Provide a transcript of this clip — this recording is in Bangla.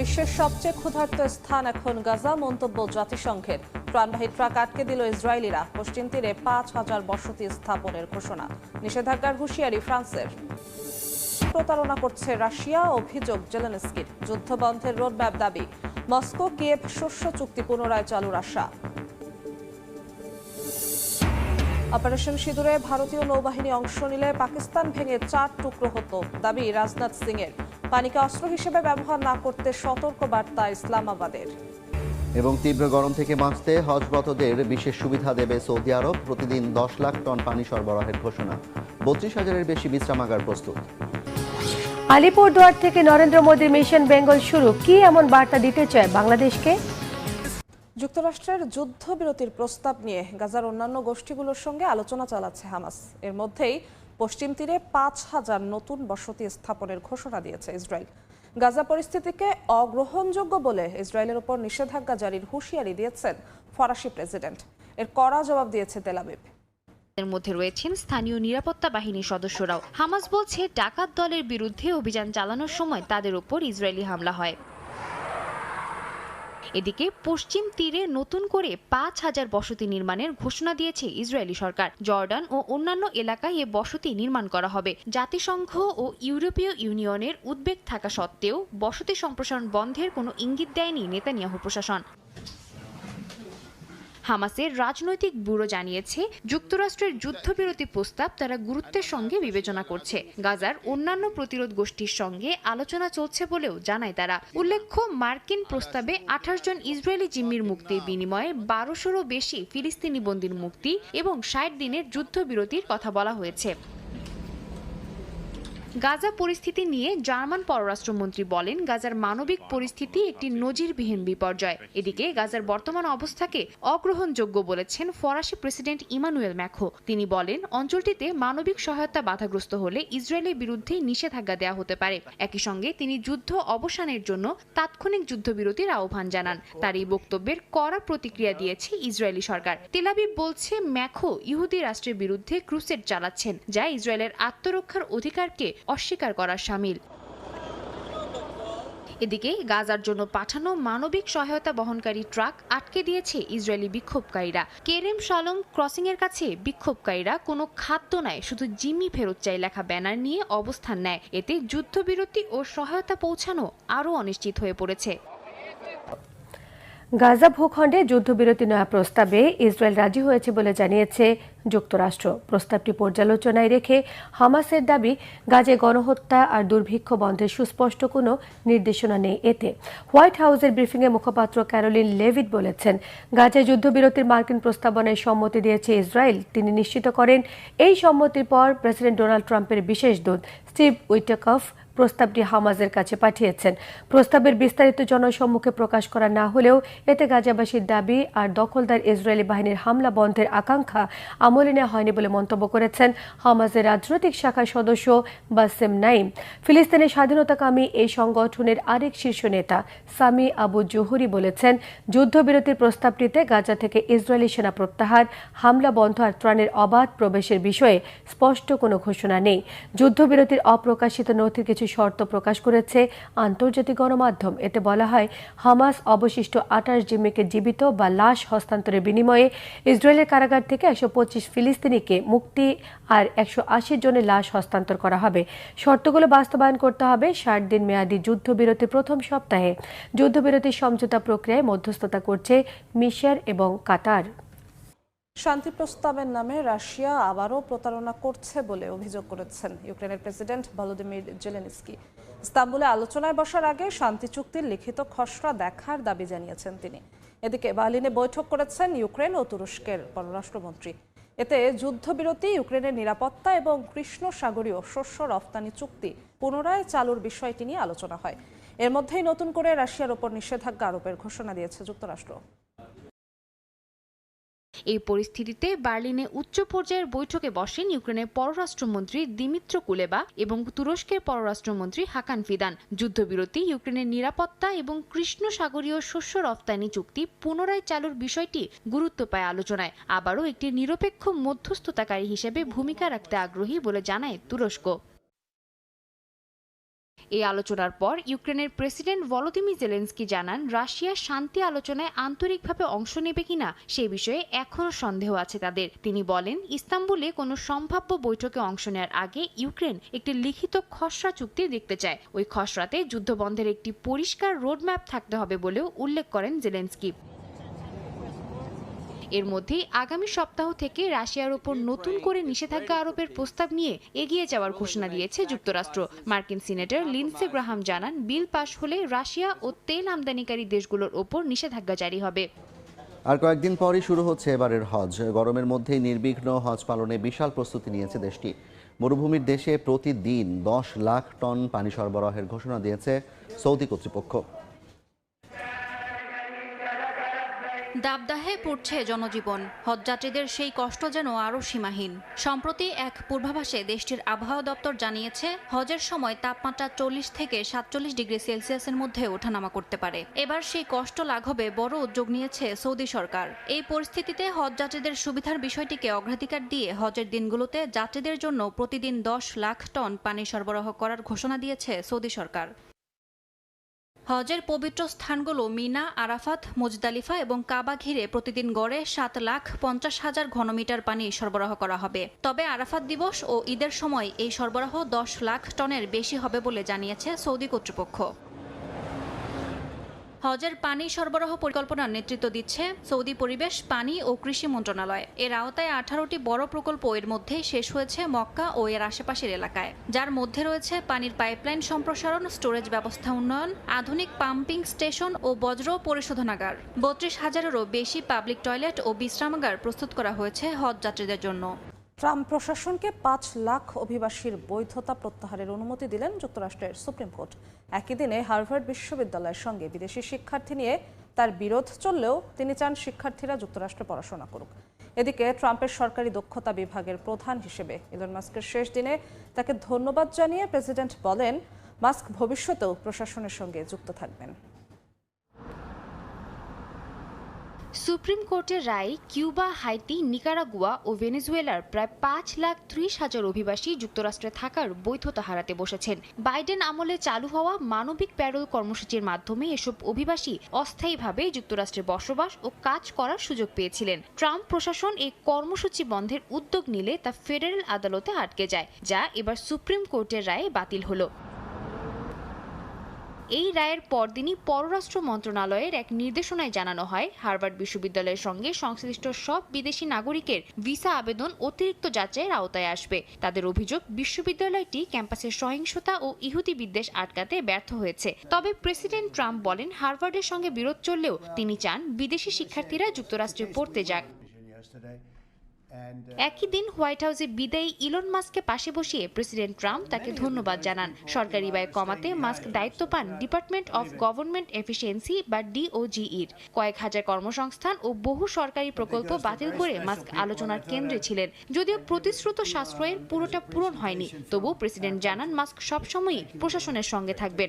বিশ্বের সবচেয়ে ক্ষুধার্ত স্থান এখন গাজা, মন্তব্য জাতিসংঘের। প্রাণবাহী ট্রাক আটকে দিল ইসরায়েলিরা। পশ্চিম তীরে পাঁচ হাজার বসতি স্থাপনের ঘোষণা। নিষেধাজ্ঞার হুঁশিয়ারি ফ্রান্সের। প্রতারণা করছে রাশিয়া, অভিযোগ জেলেনস্কির। যুদ্ধবন্ধের রোডম্যাপ দাবি। মস্কো, কিয়েভ শস্য চুক্তি পুনরায় চালুর আশা। অপারেশন সিঁদুরে ভারতীয় নৌবাহিনী অংশ নিলে পাকিস্তান ভেঙে চার টুকরো হতো। দাবি রাজনাথ সিং এর পানিকে অস্ত্র হিসেবে ব্যবহার না করতে সতর্ক বার্তা ইসলামাবাদের। এবং তীব্র গরম থেকে বাঁচতে হজরতদের বিশেষ সুবিধা দেবে সৌদি আরব। প্রতিদিন দশ লাখ টন পানি সরবরাহের ঘোষণা। বত্রিশ হাজারের বেশি বিশ্রামাগার প্রস্তুত। আলিপুরদুয়ার থেকে নরেন্দ্র মোদীর মিশন বেঙ্গল শুরু। কি এমন বার্তা দিতে চায় বাংলাদেশকে? যুক্তরাষ্ট্রের যুদ্ধবিরতির প্রস্তাব নিয়ে গাজার অন্যান্য গোষ্ঠীগুলোর সঙ্গে আলোচনা চালাচ্ছে হামাস। এর মধ্যেই পশ্চিম তীরে পাঁচ হাজার নতুন বসতি স্থাপনের ঘোষণা দিয়েছে ইসরায়েল। গাজা পরিস্থিতিকে অগ্রহণযোগ্য বলে ইসরায়েলের উপর নিষেধাজ্ঞা জারির হুঁশিয়ারি দিয়েছেন ফরাসি প্রেসিডেন্ট। এর কড়া জবাব দিয়েছে তেলাবিব এর মধ্যে রয়েছেন স্থানীয় নিরাপত্তা বাহিনীর সদস্যরাও। হামাস বলছে, ডাকাত দলের বিরুদ্ধে অভিযান চালানোর সময় তাদের উপর ইসরায়েলি হামলা হয়। এদিকে পশ্চিম তীরে নতুন করে পাঁচ হাজার বসতি নির্মাণের ঘোষণা দিয়েছে ইসরায়েলি সরকার। জর্ডান ও অন্যান্য এলাকায় এ বসতি নির্মাণ করা হবে। জাতিসংঘ ও ইউরোপীয় ইউনিয়নের উদ্বেগ থাকা সত্ত্বেও বসতি সম্প্রসারণ বন্ধের কোনো ইঙ্গিত দেয়নি নেতানিয়াহু প্রশাসন। হামাসের রাজনৈতিক ব্যুরো জানিয়েছে, যুক্তরাষ্ট্রের যুদ্ধবিরতি প্রস্তাব তারা গুরুত্বের সঙ্গে বিবেচনা করছে। গাজার অন্যান্য প্রতিরোধ গোষ্ঠীর সঙ্গে আলোচনা চলছে বলেও জানায় তারা। উল্লেখ্য, মার্কিন প্রস্তাবে আঠাশ জন ইসরায়েলি জিম্মির মুক্তির বিনিময়ে বারোশোরও বেশি ফিলিস্তিনি বন্দির মুক্তি এবং ষাট দিনের যুদ্ধবিরতির কথা বলা হয়েছে। গাজা পরিস্থিতি নিয়ে জার্মান পররাষ্ট্রমন্ত্রী বলেন, গাজার মানবিক পরিস্থিতি একটি নজিরবিহীন বিপর্যয়। এদিকে গাজার বর্তমান অবস্থাকে অগ্রহণযোগ্য বলেছেন ফরাসি প্রেসিডেন্ট ইমানুয়েল ম্যাখো। তিনি বলেন, অঞ্চলটিতে মানবিক সহায়তা বাধাগ্রস্ত হলে ইসরায়েলের বিরুদ্ধে নিষেধাজ্ঞা দেওয়া হতে পারে। একই সঙ্গে তিনি যুদ্ধ অবসানের জন্য তাৎক্ষণিক যুদ্ধবিরতির আহ্বান জানান। তার এই বক্তব্যের কড়া প্রতিক্রিয়া দিয়েছে ইসরায়েলি সরকার। তেলাবিব বলছে, ম্যাখো ইহুদি রাষ্ট্রের বিরুদ্ধে ক্রুসেড চালাচ্ছেন, যা ইসরায়েলের আত্মরক্ষার অধিকারকে অস্বীকার করা সামিল। এদিকে গাজার জন্য পাঠানো মানবিক সহায়তা বহনকারী ট্রাক আটকে দিয়েছে ইসরায়েলি বিক্ষোভকারীরা। কেরেম সালম ক্রসিং এর কাছে বিক্ষোভকারীরা কোনো খাদ্য নেয় শুধু জিমি ফেরত চাই লেখা ব্যানার নিয়ে অবস্থান নেয়। এতে যুদ্ধবিরতি ও সহায়তা পৌঁছানো আরও অনিশ্চিত হয়ে পড়েছে। গাজা ভূখণ্ডে যুদ্ধবিরতি নেওয়া প্রস্তাবে ইসরায়েল রাজি হয়েছে বলে জানিয়েছে যুক্তরাষ্ট্র। প্রস্তাবটি পর্যালোচনায় রেখে হামাসের দাবি, গাজে গণহত্যা আর দুর্ভিক্ষ বন্ধের সুস্পষ্ট কোনো নির্দেশনা নেই এতে। হোয়াইট হাউসের ব্রিফিংয়ে মুখপাত্র ক্যারোলিন লেভিট বলেছেন, গাজে যুদ্ধবিরতির মার্কিন প্রস্তাবনায় সম্মতি দিয়েছে ইসরায়েল। তিনি নিশ্চিত করেন, এই সম্মতির পর প্রেসিডেন্ট ডোনাল্ড ট্রাম্পের বিশেষ দূত স্টিভ উইটেকফ প্রস্তাবটি হামাজের কাছে পাঠিয়েছেন। প্রস্তাবের বিস্তারিত জনসম্মুখে প্রকাশ করা না হলেও এতে গাজাবাসীর দাবি আর দখলদার ইসরায়েলি বাহিনীর হামলা বন্ধের আকাঙ্ক্ষা আমলে নেওয়া হয়নি বলে মন্তব্য করেছেন হামাজের রাজনৈতিক শাখার সদস্য বাসেম নাইম। ফিলিস্তিনের স্বাধীনতাকামী এই সংগঠনের আরেক শীর্ষ নেতা সামি আবু জুহুরি বলেছেন, যুদ্ধবিরতির প্রস্তাবটিতে গাজা থেকে ইসরায়েলি সেনা প্রত্যাহার, হামলা বন্ধ আর ত্রাণের অবাধ প্রবেশের বিষয়ে স্পষ্ট কোনো ঘোষণা নেই। যুদ্ধবিরতির অপ্রকাশিত নথির কিছু শর্ত প্রকাশ করেছে আন্তর্জাতিক গণমাধ্যম। এতে বলা হয়, হামাস অবশিষ্ট আঠাশ জিম্মিকে জীবিত বা লাশ হস্তান্তরের বিনিময়ে ইসরায়েলের কারাগার থেকে একশো পঁচিশ ফিলিস্তিনিকে মুক্তি আর একশো আশি জনের লাশ হস্তান্তর করা হবে। শর্তগুলো বাস্তবায়ন করতে হবে ষাট দিন মেয়াদী যুদ্ধবিরতির প্রথম সপ্তাহে। যুদ্ধবিরতির সমঝোতা প্রক্রিয়ায় মধ্যস্থতা করছে মিশর এবং কাতার। শান্তি প্রস্তাবের নামে রাশিয়া আবারও প্রতারণা করছে বলে অভিযোগ করেছেন ইউক্রেনের প্রেসিডেন্ট ভলোদিমির জেলেনস্কি। ইস্তাম্বুলে আলোচনায় বসার আগে শান্তি চুক্তির লিখিত খসড়া দেখার দাবি জানিয়েছেন তিনি। এদিকে বার্লিনে বৈঠক করেছেন ইউক্রেন ও তুরস্কের পররাষ্ট্রমন্ত্রী। এতে যুদ্ধবিরতি, ইউক্রেনের নিরাপত্তা এবং কৃষ্ণ সাগরীয় শস্য রফতানি চুক্তি পুনরায় চালুর বিষয়টি নিয়ে আলোচনা হয়। এর মধ্যেই নতুন করে রাশিয়ার ওপর নিষেধাজ্ঞা আরোপের ঘোষণা দিয়েছে যুক্তরাষ্ট্র। এই পরিস্থিতিতে বার্লিনে উচ্চ পর্যায়ের বৈঠকে বসেন ইউক্রেনের পররাষ্ট্রমন্ত্রী দিমিত্র কুলেবা এবং তুরস্কের পররাষ্ট্রমন্ত্রী হাকান ফিদান। যুদ্ধবিরতি, ইউক্রেনের নিরাপত্তা এবং কৃষ্ণ সাগরীয় শস্য রফতানি চুক্তি পুনরায় চালুর বিষয়টি গুরুত্ব পায় আলোচনায়। আবারও একটি নিরপেক্ষ মধ্যস্থতাকারী হিসেবে ভূমিকা রাখতে আগ্রহী বলে জানায় তুরস্ক। এই আলোচনার পর ইউক্রেনের প্রেসিডেন্ট ভলোদিমির জেলেন্সকি জানান, রাশিয়া শান্তি আলোচনায় আন্তরিকভাবে অংশ নেবে কিনা সে বিষয়ে এখনও সন্দেহ আছে তাদের। তিনি বলেন, ইস্তাম্বুলে কোনো সম্ভাব্য বৈঠকে অংশ নেওয়ার আগে ইউক্রেন একটি লিখিত খসড়া চুক্তি দেখতে চায়। ওই খসড়াতে যুদ্ধবন্ধের একটি পরিষ্কার রোডম্যাপ থাকতে হবে বলেও উল্লেখ করেন জেলেন্সকি। এর মধ্যেই আগামী সপ্তাহ থেকে রাশিয়ার ওপর নতুন করে নিষেধাজ্ঞা আরোপের প্রস্তাব নিয়ে এগিয়ে যাওয়ার ঘোষণা দিয়েছে যুক্তরাষ্ট্র। মার্কিন সিনেটর লিন্সে গ্রাহাম জানান, বিল পাশ হলে রাশিয়া ও তেল আমদানিকারী দেশগুলোর ওপর নিষেধাজ্ঞা জারি হবে। আর কয়েকদিন পরই শুরু হচ্ছে এবারের হজ। গরমের মধ্যেই নির্বিঘ্ন হজ পালনে বিশাল প্রস্তুতি নিয়েছে দেশটি। মরুভূমির দেশে প্রতিদিন দশ লাখ টন পানি সরবরাহের ঘোষণা দিয়েছে সৌদি কর্তৃপক্ষ। দাবদাহে পড়ছে জনজীবন। হজযাত্রীদের সেই কষ্ট যেন আরও সীমাহীন। সম্প্রতি এক পূর্বাভাসে দেশটির আবহাওয়া দপ্তর জানিয়েছে, হজের সময় তাপমাত্রা চল্লিশ থেকে সাতচল্লিশ ডিগ্রি সেলসিয়াসের মধ্যে ওঠানামা করতে পারে। এবার সেই কষ্ট লাঘবে বড় উদ্যোগ নিয়েছে সৌদি সরকার। এই পরিস্থিতিতে হজযাত্রীদের সুবিধার বিষয়টিকে অগ্রাধিকার দিয়ে হজের দিনগুলোতে যাত্রীদের জন্য প্রতিদিন দশ লাখ টন পানি সরবরাহ করার ঘোষণা দিয়েছে সৌদি সরকার। হজের পবিত্র স্থানগুলো মিনা, আরাফাত, মুজদালিফা এবং কাবা ঘিরে প্রতিদিন গড়ে সাত লাখ পঞ্চাশ হাজার ঘনমিটার পানি সরবরাহ করা হবে। তবে আরাফাত দিবস ও ঈদের সময় এই সরবরাহ দশ লাখ টনের বেশি হবে বলে জানিয়েছে সৌদি কর্তৃপক্ষ। হজের পানি সরবরাহ পরিকল্পনার নেতৃত্ব দিচ্ছে সৌদি পরিবেশ, পানি ও কৃষি মন্ত্রণালয়। এর আওতায় আঠারোটি বড় প্রকল্প এর মধ্যে শেষ হয়েছে মক্কা ও এর আশেপাশের এলাকায়। যার মধ্যে রয়েছে পানির পাইপলাইন সম্প্রসারণ, স্টোরেজ ব্যবস্থা উন্নয়ন, আধুনিক পাম্পিং স্টেশন ও বজ্র পরিশোধনাগার। বত্রিশ হাজারেরও বেশি পাবলিক টয়লেট ও বিশ্রামাগার প্রস্তুত করা হয়েছে হজ যাত্রীদের জন্য। ট্রাম্প প্রশাসনকে পাঁচ লাখ অভিবাসীর বৈধতা প্রত্যাহারের অনুমতি দিলেন যুক্তরাষ্ট্রের সুপ্রিম কোর্ট। একই দিনে হার্ভার্ড বিশ্ববিদ্যালয়ের সঙ্গে বিদেশি শিক্ষার্থী নিয়ে তার বিরোধ চললেও তিনি চান শিক্ষার্থীরা যুক্তরাষ্ট্রে পড়াশোনা করুক। এদিকে ট্রাম্পের সরকারি দক্ষতা বিভাগের প্রধান হিসেবে ইলন মাস্কের শেষ দিনে তাকে ধন্যবাদ জানিয়ে প্রেসিডেন্ট বলেন, মাস্ক ভবিষ্যতেও প্রশাসনের সঙ্গে যুক্ত থাকবেন। সুপ্রিম কোর্টের রায়ে কিউবা, হাইতি, নিকারাগুয়া ও ভেনেজুয়েলার প্রায় পাঁচ লাখ ত্রিশ হাজার অভিবাসী যুক্তরাষ্ট্রে থাকার বৈধতা হারাতে বসেছেন। বাইডেন আমলে চালু হওয়া মানবিক প্যারোল কর্মসূচির মাধ্যমে এসব অভিবাসী অস্থায়ীভাবে যুক্তরাষ্ট্রে বসবাস ও কাজ করার সুযোগ পেয়েছিলেন। ট্রাম্প প্রশাসন এই কর্মসূচি বন্ধের উদ্যোগ নিলে তা ফেডারেল আদালতে আটকে যায়, যা এবার সুপ্রিম কোর্টের রায়ে বাতিল হলো। এই রায়ের পরদিনই পররাষ্ট্র মন্ত্রণালয়ের এক নির্দেশনায় জানানো হয়, হার্ভার্ড বিশ্ববিদ্যালয়ের সঙ্গে সংশ্লিষ্ট সব বিদেশি নাগরিকের ভিসা আবেদন অতিরিক্ত যাচাইয়ের আওতায় আসবে। তাদের অভিযোগ, বিশ্ববিদ্যালয়টি ক্যাম্পাসের সহিংসতা ও ইহুদি বিদ্বেষ আটকাতে ব্যর্থ হয়েছে। তবে প্রেসিডেন্ট ট্রাম্প বলেন, হার্ভার্ডের সঙ্গে বিরোধ চললেও তিনি চান বিদেশি শিক্ষার্থীরা যুক্তরাষ্ট্রে পড়তে যাক। একই দিন হোয়াইট হাউসে বিদায়ী ইলন মাস্ককে পাশে বসিয়ে প্রেসিডেন্ট ট্রাম্প তাকে ধন্যবাদ জানান। সরকারি ব্যয় কমাতে মাস্ক দায়িত্ব পান ডিপার্টমেন্ট অফ গভর্নমেন্ট এফিসিয়েন্সি বা ডিওজিইর। কয়েক হাজার কর্মসংস্থান ও বহু সরকারি প্রকল্প বাতিল করে মাস্ক আলোচনার কেন্দ্রে ছিলেন। যদিও প্রতিশ্রুত সাশ্রয়ের পুরোটা পূরণ হয়নি। তবু প্রেসিডেন্ট জানান মাস্ক সবসময়ই প্রশাসনের সঙ্গে থাকবেন।